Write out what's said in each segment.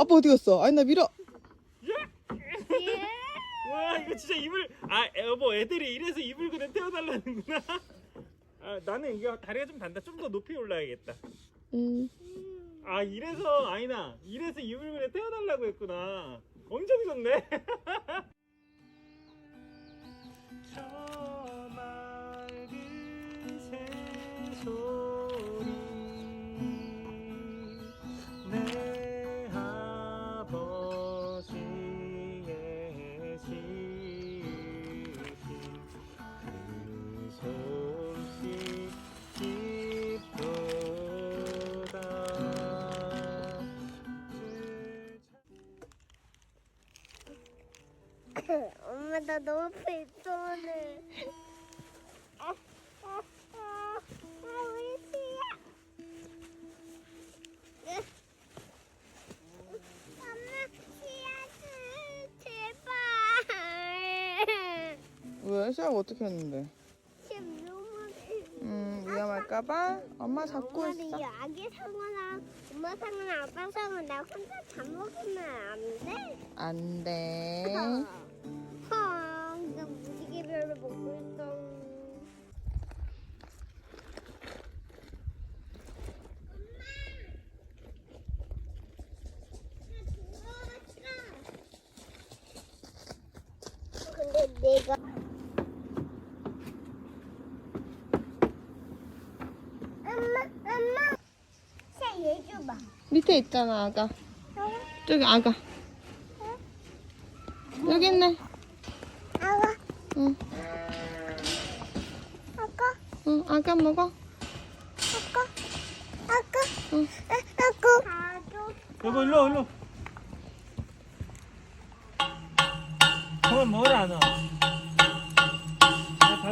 아빠 어디 갔어? 아니 나 밀어. 와 이거 진짜 입을 아 여보 애들이 이래서 입을 그냥 태워달라는구나. 아 나는 이게 다리가 좀 단다. 좀 더 높이 올라야겠다. 음. 아 이래서 아니나 이래서 입을 그냥 태워달라고 했구나. 엄청 좋네. 저 맑은 새소 엄마 나 너무 배터네. 아, 아, 아, 아, 우리 시야. 으. 엄마 시야 제발. 왜 시작 어떻게 했는데? 지금. 음 위험할까봐 엄마 잡고 엄마는 있어. 이 아기 상어랑 엄마 상어랑 아빠 상어 나 혼자 다 먹으면 안 돼? 안 돼. 내가 엄마 엄마 새얘 줘봐 밑에 있잖아 아가. 저기 아가. 여기 있네. 아가 응. 아까 응 아가 먹어. 아까 아까 응. 아까 가족 여보 일로 와, 일로 그만 먹으라 너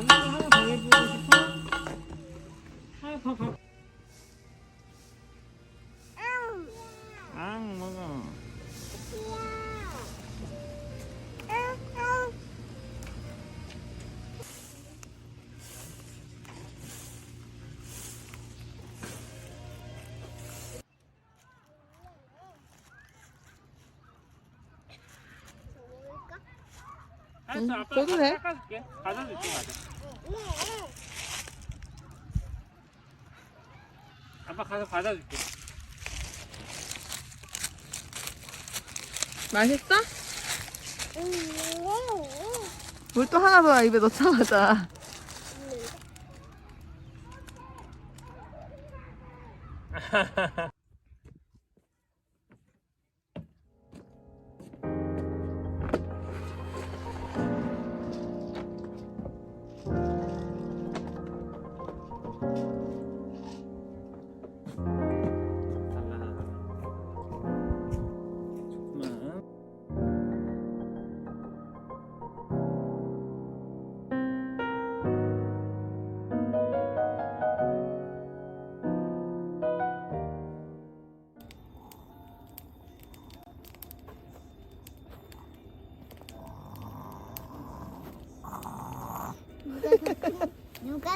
좀 하나 더 해주고 싶어? 하나 더 가. 응. 알았어 응, 아빠 줘도 돼. 깎아줄게 줄게 과자 아빠 가서 과자 줄게 맛있어? 응. 물또 하나 더 입에 넣자마자.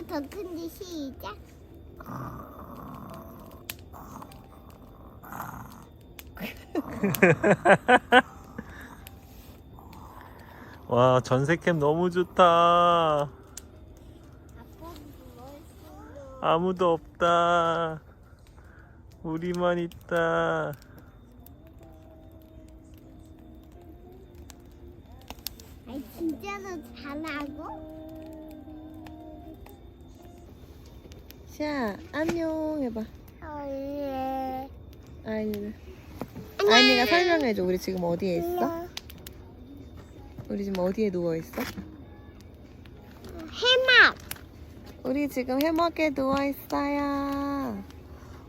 누가 더 큰지 시작. 와 전세캠 너무 좋다. 아무도 없다 우리만 있다 아니 진짜로 잘하고? 시아 안녕 해봐. 어, 예. 아이는. 아이니가 설명해줘. 우리 지금 어디에 있어? 우리 지금 어디에 누워 있어? 해맛. 우리 지금 해먹에 누워 있어요.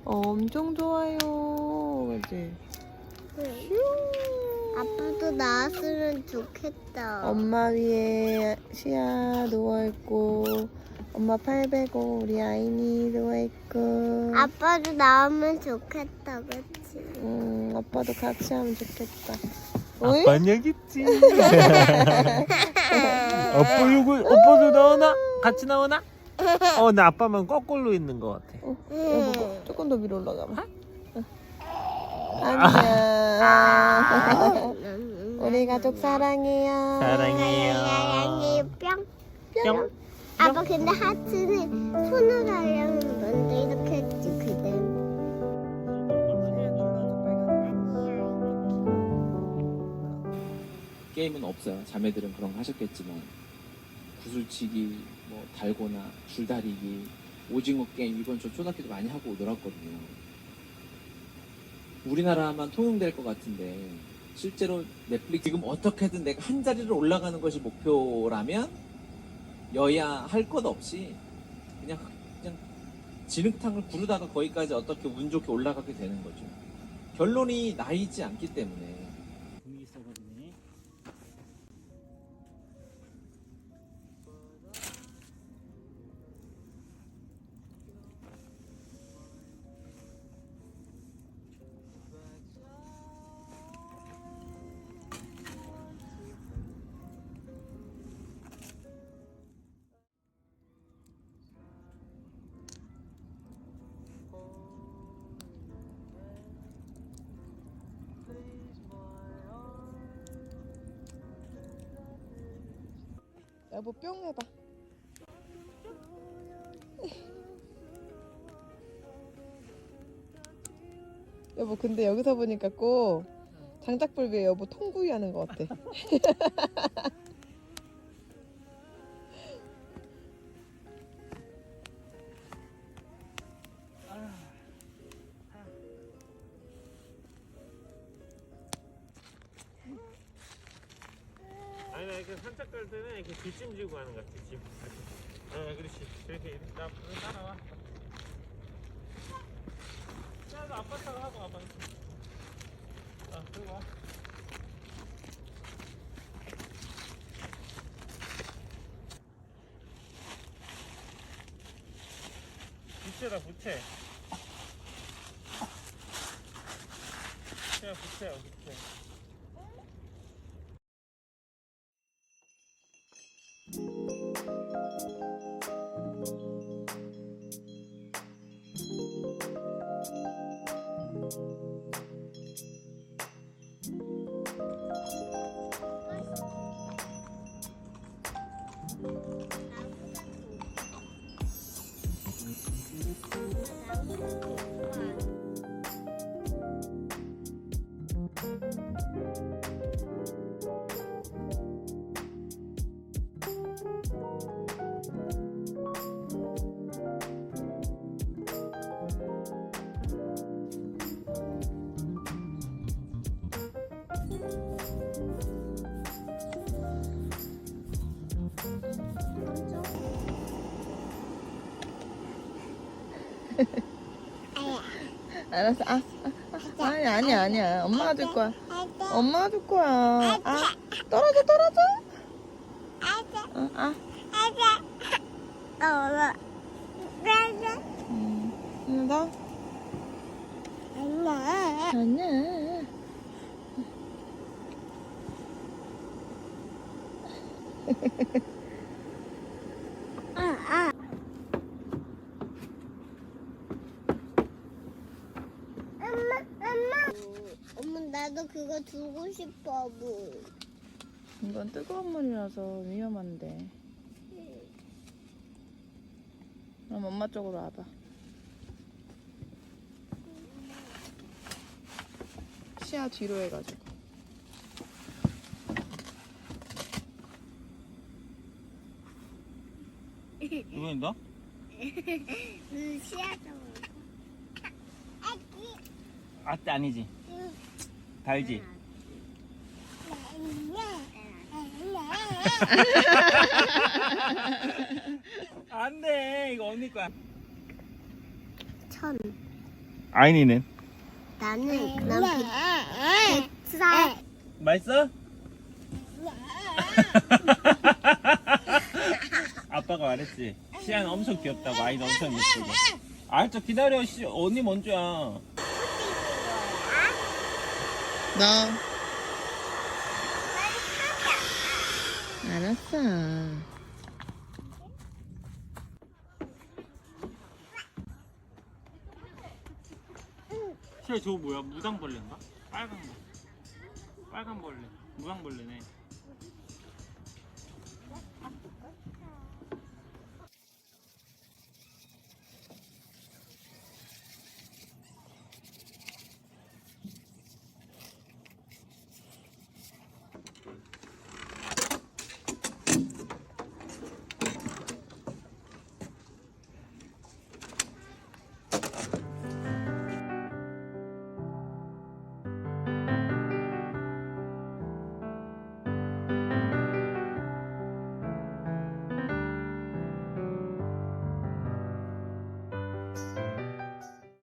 엄청 좋아요. 그지? 아빠도 나왔으면 좋겠다. 엄마 위에 시아 누워 있고, 엄마 팔 베고 우리 아이니 누워 있고. 아빠도 나오면 좋겠다, 그치? 음, 아빠도 같이 하면 좋겠다. 어이? 아빠는 여기 있지 아빠 요거 오빠도 나오나? 같이 나오나? 어 나 아빠만 거꾸로 있는 것 같아 어, 여보, 조금 더 위로 올라가봐. 안녕. 우리 가족 사랑해요. 사랑해요. 사랑해요 뿅. 뿅. 아빠 근데 하트는 손으로 하려면 뭔데 이렇게 했지 그대. 게임은 없어요. 자매들은 그런 거 하셨겠지만 구슬치기, 뭐 달고나, 줄다리기, 오징어 게임 이건 저 초등학교 때 많이 하고 놀았거든요. 우리나라만 통용될 것 같은데 실제로 넷플릭스 지금 어떻게든 내가 한 자리를 올라가는 것이 목표라면 여야 할 것 없이 그냥 그냥 진흙탕을 구르다가 거기까지 어떻게 운 좋게 올라가게 되는 거죠. 결론이 나이지 않기 때문에 여보 뿅 해봐. 여보 근데 여기서 보니까 꼭 장작불 위에 여보 통구이 하는 것 같아. 뒷짐 지고 가는 것 같아 짐어 그렇지. 그렇게 나 따라와. 야 아빠 타고 하고 아빠 아 들고 와. 부채다 부채. 부채야 부채야 부채 알았어. 아, 아, 아니 아니 아니야. 엄마가 줄 거야. 엄마가 줄 거야. 아 떨어져 떨어져. 어, 아. 음, 하나 더. 아니야. 엄마, 엄마. 엄마 나도 그거 두고 싶어 물. 이건 뜨거운 물이라서 위험한데. 그럼 엄마 쪽으로 와봐. 시야 뒤로 해가지고. 누구인가? 물 시야져. 아기. 아 아니지 달지. 안 돼. 이거 언니 거야. 천. 아인이는? 나는 난 백, 백사. 맛있어? 아빠가 말했지. 시안 엄청 귀엽다고 아이는 엄청 예쁘고 아저 기다려. 씨 언니 먼저야 너. 알았어. 시야 저거 뭐야? 무당벌레인가? 빨간 거. 빨간 벌레. 무당벌레네.